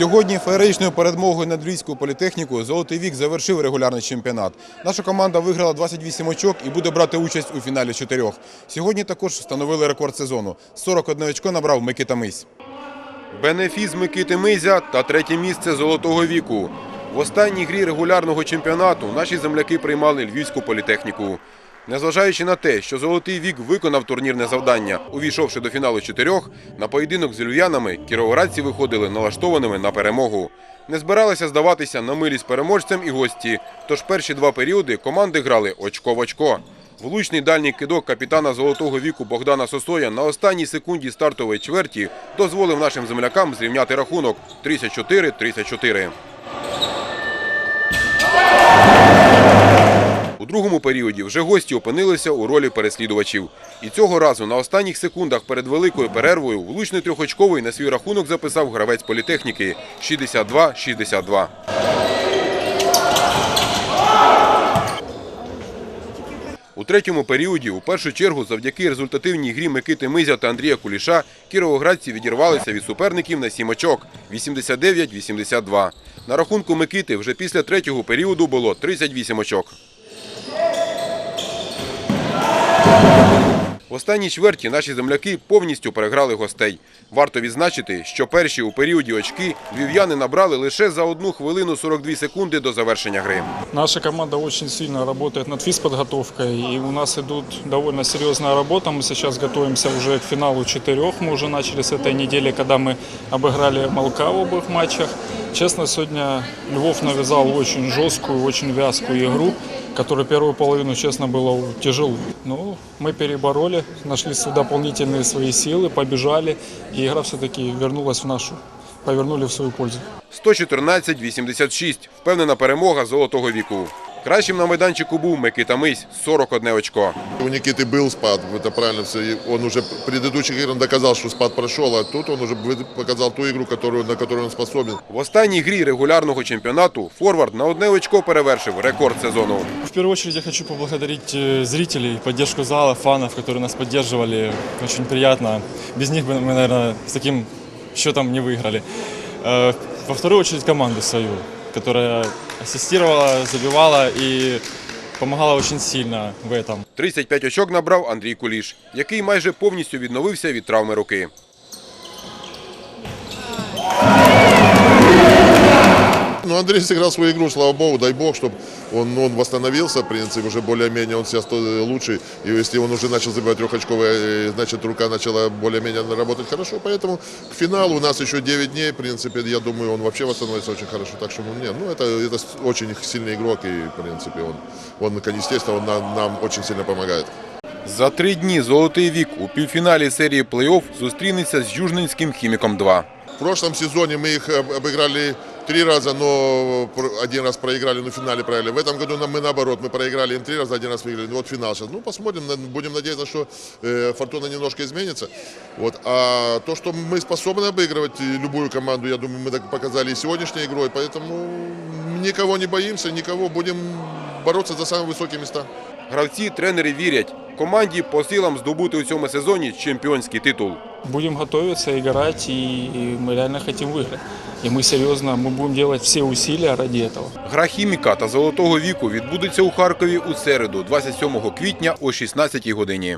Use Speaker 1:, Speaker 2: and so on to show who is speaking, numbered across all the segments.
Speaker 1: Сьогодні феєричною передмогою над Львівською політехнікою Золотий вік завершив регулярний чемпіонат. Наша команда виграла 28 очок і буде брати участь у фіналі чотирьох. Сьогодні також встановили рекорд сезону. 41 очко набрав Микита Мись. Бенефіс Микити Мизя та третє місце золотого віку. В останній грі регулярного чемпіонату наші земляки приймали Львівську політехніку. Незважаючи на те, що золотий вік виконав турнірне завдання, увійшовши до фіналу чотирьох, на поєдинок з львів'янами кіровоградці виходили налаштованими на перемогу. Не збиралися здаватися на милість переможцям і гості. Тож перші два періоди команди грали очко в очко. Влучний дальній кидок капітана золотого віку Богдана Сосоя на останній секунді стартової чверті дозволив нашим землякам зрівняти рахунок 34-34. Другому періоді вже гості опинилися у ролі переслідувачів. І цього разу на останніх секундах перед великою перервою влучний трьохочковий на свій рахунок записав гравець політехніки 62-62. У третьому періоді, у першу чергу, завдяки результативній грі Микити Мизя та Андрія Куліша, кіровоградці відірвалися від суперників на 7 очок – 89-82. На рахунку Микити вже після третього періоду було 38 очок. В останній чверті наші земляки повністю переграли гостей. Варто відзначити, що перші у періоді очки львів'яни набрали лише за 1 хвилину 42 секунди до завершення гри.
Speaker 2: Наша команда очень сильно работает над физподготовкой, и у нас идут довольно серьезная работа. Мы сейчас готовимся уже к финалу четырех. Мы уже начали с этой недели, когда мы обыграли Малка в обоих матчах. Честно, сегодня Львов навязал очень жесткую, очень вязкую игру, которую первую половину, честно, было тяжело. Но мы перебороли, нашли дополнительные свои силы, побежали, и игра все-таки вернулась в нашу, повернули в свою пользу.
Speaker 1: 114-86. Впевнена перемога золотого віку. Кращим на майданчику був Микита Мись – 41 очко.
Speaker 3: У Никиты был спад, это правильно все. И Он уже в предыдущих играх доказал, что спад прошел, а тут он уже вы- показал ту игру, которую, на которую он способен.
Speaker 1: В останній грі регулярного чемпіонату форвард на одне очко перевершив рекорд сезону.
Speaker 4: В первую очередь я хочу поблагодарить э, зрителей, поддержку зала, фанов, которые нас поддерживали. Очень приятно. Без них бы мы, наверное, с таким счетом не выиграли. Э, Во вторую очередь команду свою, которая ассистировала, забивала и помогала очень сильно в этом.
Speaker 1: 35 очок набрав Андрій Куліш, який майже повністю відновився від травми руки.
Speaker 3: Ну, Андрей сыграл свою игру, слава богу, дай бог, чтобы он, он восстановился, в принципе, уже более-менее он себя сто- лучше. И если он уже начал забивать трехочковые, э, значит, рука начала более-менее работать хорошо. Поэтому к финалу у нас еще 9 дней, в принципе, я думаю, он вообще восстановится очень хорошо. Так что, ну, нет, ну, это, это с- очень сильный игрок, и, в принципе, он, он естественно, он нам, нам очень сильно помогает.
Speaker 1: За три дні «Золотий вік» у півфіналі серії плей-офф зустрінеться з Южненським «Хіміком-2».
Speaker 3: В прошлом сезоне мы их об- обыграли три раза, но про- один раз проиграли, но в финале проиграли. В этом году нам мы наоборот, мы проиграли им три раза, один раз выиграли. Ну, Вот финал сейчас. Ну, посмотрим, на- будем надеяться, что э, фортуна немножко изменится. Вот. А то, что мы способны обыгрывать э, любую команду, я думаю, мы так показали и сегодняшней игрой. Поэтому никого не боимся, никого. Будем бороться за самые высокие места.
Speaker 1: Гравці, тренери вірять, команді по силам здобути у цьому сезоні чемпіонський титул.
Speaker 2: Будем готовиться, играть, и, и мы реально хотим выиграть. И мы серьезно, мы будем делать все усилия ради этого.
Speaker 1: Гра «Хіміка» та «Золотого віку» відбудеться у Харкові у середу, 27 квітня о 16 годині.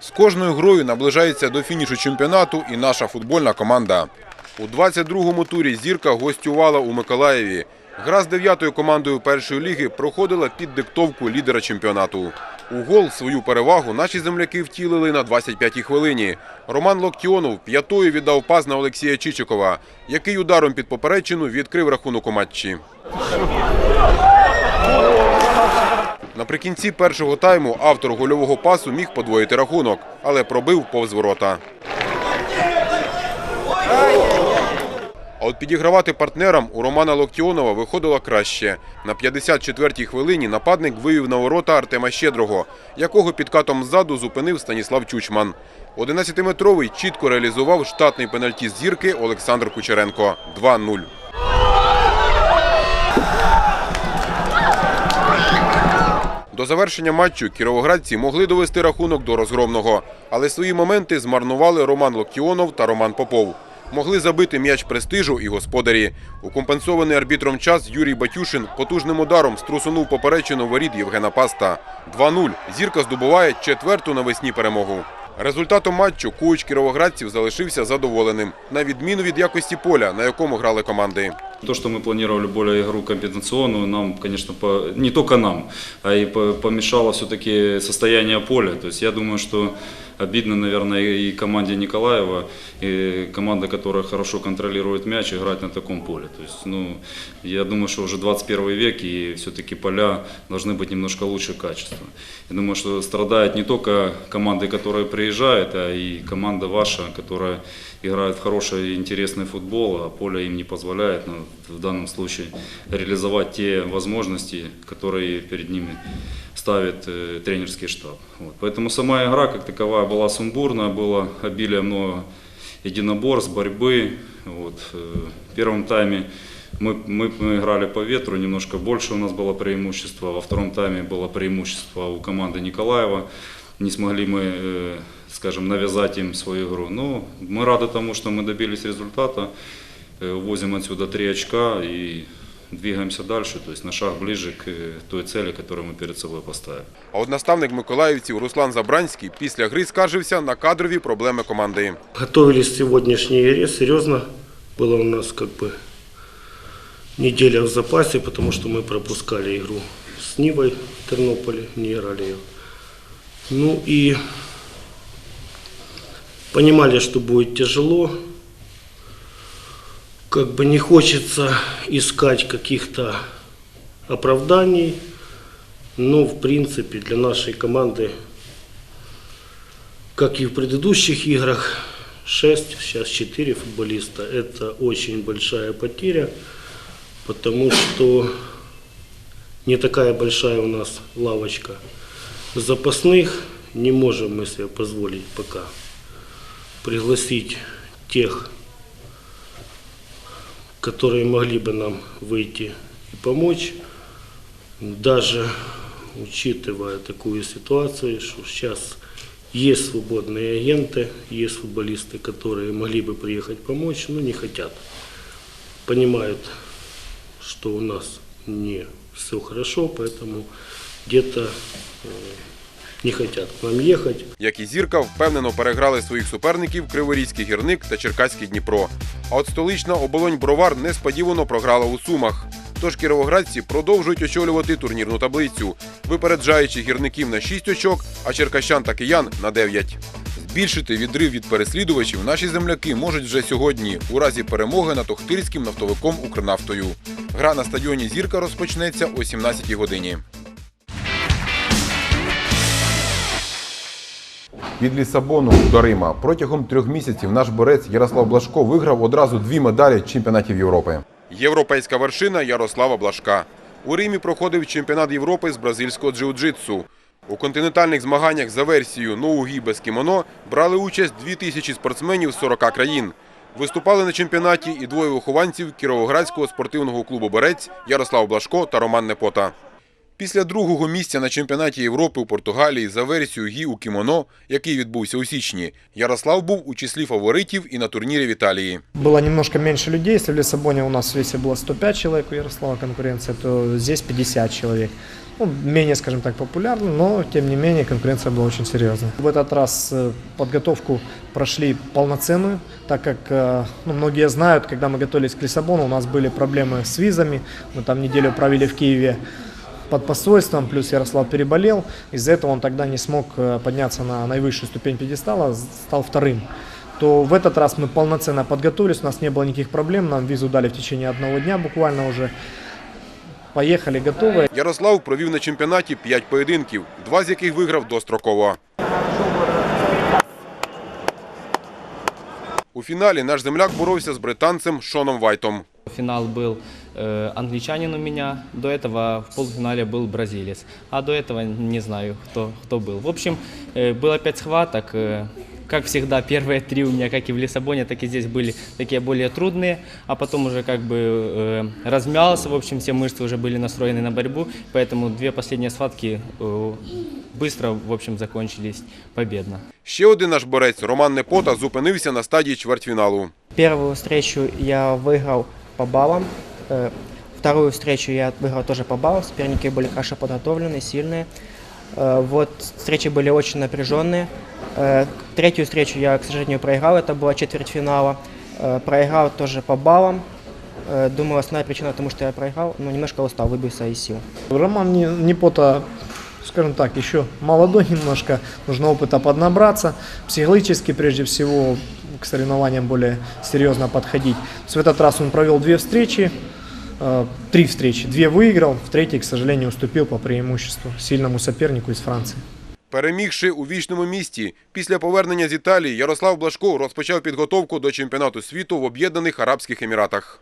Speaker 1: З кожною грою наближається до фінішу чемпіонату і наша футбольна команда. У 22-му турі «Зірка» гостювала у Миколаєві. Гра з дев'ятою командою першої ліги проходила під диктовку лідера чемпіонату. У гол свою перевагу наші земляки втілили на 25-й хвилині. Роман Локтіонов п'ятою віддав пас на Олексія Чичикова, який ударом під поперечину відкрив рахунок у матчі. Наприкінці першого тайму автор гольового пасу міг подвоїти рахунок, але пробив повз ворота. А от підігравати партнерам у Романа Локтіонова виходило краще. На 54-й хвилині нападник вивів на ворота Артема Щедрого, якого підкатом ззаду зупинив Станіслав Чучман. 11-метровий чітко реалізував штатний пенальті зірки Олександр Кучеренко 2-0. До До завершення матчу кіровоградці могли довести рахунок до розгромного, але свої моменти змарнували Роман Локтіонов та Роман Попов. Могли забити м'яч престижу і господарі. У компенсований арбітром час Юрій Батюшин потужним ударом струсунув поперечину воріт Євгена Паста. 2-0. Зірка здобуває четверту навесні перемогу. Результатом матчу коуч кіровоградців залишився задоволеним, на відміну від якості поля, на якому грали команди.
Speaker 5: То, что мы планировали более игру компенсационную, нам, конечно, по- не только нам, а и по- помешало все-таки состояние поля. То я думаю, что обидно, наверное, и команде Николаева, и команда, которая хорошо контролирует мяч, играть на таком поле. То есть, ну, я думаю, что уже 21 век, и все-таки поля должны быть немножко лучше качества. Я думаю, что страдают не только команды, которые приезжают, а и команда ваша, которая играет в хороший и интересный футбол, а поле им не позволяет, ну, в данном случае, реализовать те возможности, которые перед ними ставит э, тренерский штаб. Вот. Поэтому сама игра как таковая была сумбурная, было обилие много единоборств, борьбы. Вот. э, В первом тайме мы, мы, мы играли по ветру, немножко больше у нас было преимущество. Во втором тайме было преимущество у команды Николаева. Не смогли мы, э, скажем, навязать им свою игру. Но мы рады тому, что мы добились результата. Э, Увозим отсюда три очка и двигаемся дальше, то есть на шаг ближе к э, той цели, которую мы перед собой поставили.
Speaker 1: А от наставник миколаївців Руслан Забранський після гри скаржився на кадрові проблеми команди.
Speaker 6: Готовились к сегодняшней игре, серьезно. Была у нас как бы неделя в запасе, потому что мы пропускали игру с Нивой в Тернополе, не играли ее. Ну и понимали, что будет тяжело. Как бы не хочется искать каких-то оправданий, но в принципе для нашей команды как и в предыдущих играх, 6, сейчас 4 футболиста. Это очень большая потеря, потому что не такая большая у нас лавочка запасных. Не можем мы себе позволить пока пригласить тех, которые могли бы нам выйти и помочь. Даже учитывая такую ситуацию, что сейчас есть свободные агенты, есть футболисты, которые могли бы приехать помочь, но не хотят. Понимают, что у нас не все хорошо, поэтому где-то э, не хотят к нам ехать.
Speaker 1: Як і зірка, впевнено переграли своїх суперників Криворізький гірник та Черкаський Дніпро. А от столична оболонь Бровар несподівано програла у Сумах. Тож кіровоградці продовжують очолювати турнірну таблицю, випереджаючи гірників на 6 очок, а черкащан та киян на 9. Збільшити відрив від переслідувачів наші земляки можуть вже сьогодні, у разі перемоги над Охтирським нафтовиком Укрнафтою. Гра на стадіоні Зірка розпочнеться о 17 годині. Від Лісабону до Рима протягом трьох місяців наш борець Ярослав Блашко виграв одразу дві медалі чемпіонатів Європи. Європейська вершина Ярослава Блашка. У Римі проходив чемпіонат Європи з бразильського джиу-джитсу. У континентальних змаганнях за версією ноугі без кімоно брали участь 2000 спортсменів з 40 країн. Виступали на чемпіонаті і двоє вихованців Кіровоградського спортивного клубу Борець Ярослав Блашко та Роман Непота. Після другого місця на чемпіонаті Європи у Португалії за версією гі у кімоно, який відбувся у січні, Ярослав був у числі фаворитів і на турнірі в Італії.
Speaker 7: Было немножко меньше людей. Если в Лиссабоне у нас в весе было 105 человек, у Ярослава конкуренция, то здесь 50 человек. Ну, менее, скажем так, популярно, но тем не менее конкуренция была очень серьезная. В этот раз э, подготовку прошли полноценную, так как э, ну, многие знают, когда мы готовились к Лиссабону, у нас были проблемы с визами. Мы там неделю провели в Киеве под посольством, плюс Ярослав переболел. Из-за этого он тогда не смог э, подняться на наивысшую ступень пьедестала, стал вторым. То в этот раз мы полноценно подготовились, у нас не было никаких проблем, нам визу дали в течение одного дня буквально уже. Поехали, готовы.
Speaker 1: Ярослав провів на чемпіонаті 5 поєдинків, два з яких виграв достроково. У фіналі наш земляк боровся з британцем Шоном Вайтом.
Speaker 8: Финал был э, англичанин у меня, до этого в полуфинале был бразилец, а до этого не знаю, кто, кто был. В общем, э, было пять схваток, э, как всегда, первые три у меня, как и в Лиссабоне, так и здесь были такие более трудные, а потом уже как бы э, размялся, в общем, все мышцы уже были настроены на борьбу, поэтому две последние схватки э, быстро, в общем, закончились победно.
Speaker 1: Ще один наш борець Роман Непота зупинився на стадії чвертьфіналу.
Speaker 9: Первую встречу я выиграл по баллам. Э, Вторую встречу я выиграл тоже по баллам. Соперники были хорошо подготовленные, сильные. Э, Вот встречи были очень напряженные. Э, Третью встречу я, к сожалению, проиграл. Это была четвертьфинала. Э, Проиграл тоже по баллам. Э, Думаю, основная причина тому, что я проиграл, но немножко устал, выбился из сил.
Speaker 7: Роман Не- Непота, скажем так, еще молодой немножко, нужно опыта поднабраться, психологически прежде всего к соревнованиям более серьезно подходить. То есть в этот раз он провел две встречи, э, три встречи, две выиграл, в третьей, к сожалению, уступил по преимуществу сильному сопернику из Франции.
Speaker 1: Перемігши у вічному місті, після повернення з Італії Ярослав Блашко розпочав підготовку до чемпіонату світу в Об'єднаних Арабських Еміратах.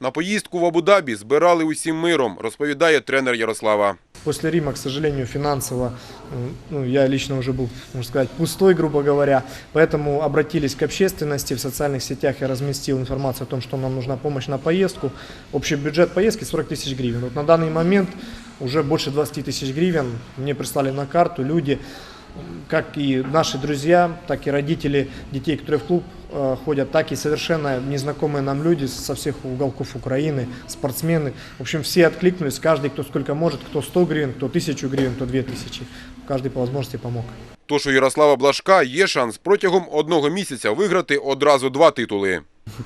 Speaker 1: На поїздку в Абу-Дабі збирали усім миром, розповідає тренер Ярослава.
Speaker 7: После Рима, к сожалению, финансово, м, ну, я лично уже был, можно сказать, пустой, грубо говоря. Поэтому обратились к общественности. В социальных сетях я разместил информацию о том, что нам нужна помощь на поездку. Общий бюджет поездки 40 тысяч гривен. Вот на данный момент уже больше 20 тысяч гривен мне прислали на карту люди, м, как и наши друзья, так и родители детей, которые в клуб э, ходят, так и совершенно незнакомые нам люди со всех уголков Украины, спортсмены. В общем, все откликнулись, каждый, кто сколько может, кто 100 гривен, кто 1000 гривен, кто 2000. Каждый по возможности помог.
Speaker 1: Тож у Ярослава Блашка є шанс протягом одного місяця виграти одразу два титули.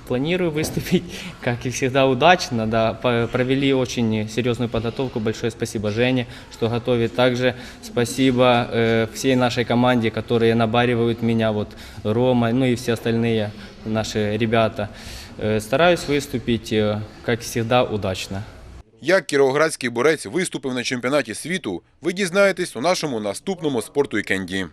Speaker 8: Планирую выступить, как и всегда, удачно. Да, По- провели очень серьезную подготовку. Большое спасибо Жене, что готовит. Также спасибо э, всей нашей команде, которые набаривают меня, вот Рома, ну и все остальные наши ребята. Э, стараюсь выступить, э, как всегда, удачно.
Speaker 1: Як кіровоградський борець виступив на чемпіонаті світу, ви дізнаєтесь у нашому наступному спорту вікенді.